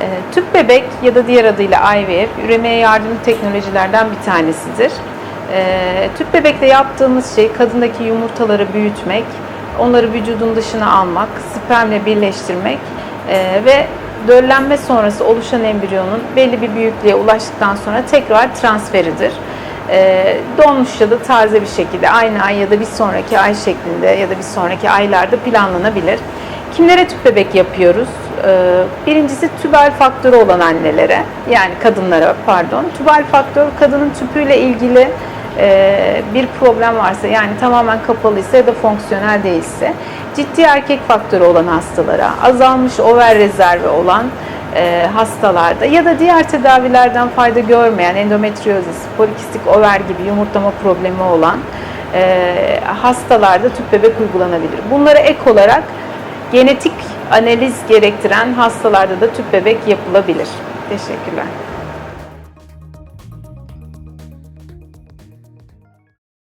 E, tüp bebek ya da diğer adıyla IVF üremeye yardımcı teknolojilerden bir tanesidir. E, tüp bebekte yaptığımız şey kadındaki yumurtaları büyütmek, onları vücudun dışına almak, spermle birleştirmek e, ve döllenme sonrası oluşan embriyonun belli bir büyüklüğe ulaştıktan sonra tekrar transferidir. Donmuş ya da taze bir şekilde aynı ay ya da bir sonraki ay şeklinde ya da bir sonraki aylarda planlanabilir. Kimlere tüp bebek yapıyoruz? Ee, Birincisi tübel faktörü olan annelere, yani kadınlara pardon. Tübel faktör kadının tüpüyle ilgili e, bir problem varsa, yani tamamen kapalıysa ya da fonksiyonel değilse, ciddi erkek faktörü olan hastalara, azalmış over rezervi olan e, hastalarda ya da diğer tedavilerden fayda görmeyen endometriozis, polikistik over gibi yumurtlama problemi olan e, hastalarda tüp bebek uygulanabilir. Bunlara ek olarak genetik analiz gerektiren hastalarda da tüp bebek yapılabilir. Teşekkürler.